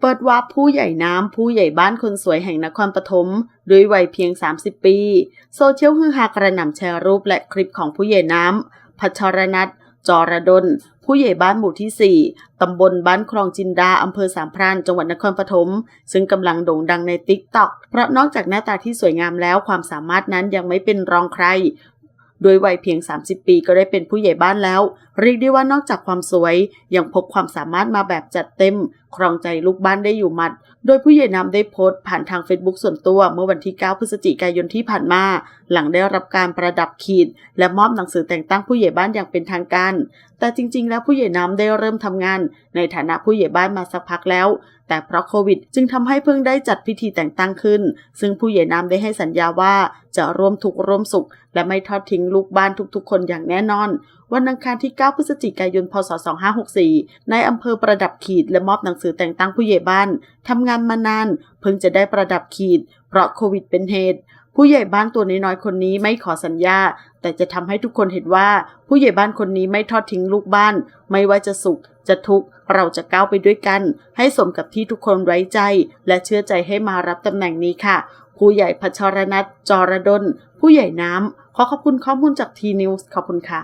เปิดวาร์ปผู้ใหญ่น้ำ ผู้ใหญ่บ้านคนสวยแห่งนครปฐมด้วยวัยเพียง 30 ปี โซเชียลฮือฮากระหน่ำแชร์รูปและคลิปของผู้ใหญ่น้ำพัชรนัทจรดล ผู้ใหญ่บ้านหมู่ที่ 4 ตำบลบ้านคลองจินดา อำเภอสามพราน จังหวัดนครปฐม ซึ่งกำลังโด่งดังในติ๊กต็อกเพราะนอกจากหน้าตาที่สวยงามแล้ว ความสามารถนั้นยังไม่เป็นรองใคร โดยวัยเพียง 30 ปีก็ได้เป็นผู้ใหญ่บ้านแล้ว เรียกได้ว่านอกจากความสวย ยังพกความสามารถมาแบบจัดเต็ม ครองใจลูกบ้านได้อยู่มัด โดยผู้ใหญ่นำได้โพสต์ผ่านทาง Facebook ส่วนตัวเมื่อวันที่ 9 พฤศจิกายนที่ผ่านมา หลังได้รับการประดับขีด และมอบหนังสือแต่งตั้งผู้ใหญ่บ้านอย่างเป็นทางการ แต่จริง ๆ แล้วผู้ใหญ่น้ำได้เริ่มทำงาน ในฐานะผู้ใหญ่บ้านมาสักพักแล้ว แต่เพราะโควิด จึงทำให้เพิ่งได้จัดพิธีแต่งตั้งขึ้น ซึ่งผู้ใหญ่น้ำได้ให้สัญญาว่าจะร่วมทุกข์ร่วมสุข และไม่ทอดทิ้งลูกบ้านทุกๆ คนอย่างแน่นอนวันอังคารที่9 พฤศจิกายน พศ 2564 ในอำเภอประดับขีดและมอบหนังสือแต่งตั้งผู้ใหญ่บ้านทำงานมานานเพิ่งจะได้ประดับขีด เพราะโควิดเป็นเหตุ ผู้ใหญ่บ้านตัวน้อยๆคนนี้ไม่ขอสัญญา แต่จะทำให้ทุกคนเห็นว่า ผู้ใหญ่บ้านคนนี้ไม่ทอดทิ้งลูกบ้าน ไม่ว่าจะสุขจะทุกข์เราจะก้าวไปด้วยกัน ให้สมกับที่ทุกคนไว้ใจ และเชื่อใจให้มารับตำแหน่งนี้ค่ะ ผู้ใหญ่พัชรนัทจรดลผู้ใหญ่น้ำขอขอบคุณข้อมูลจากทีนิวส์ขอบคุณค่ะ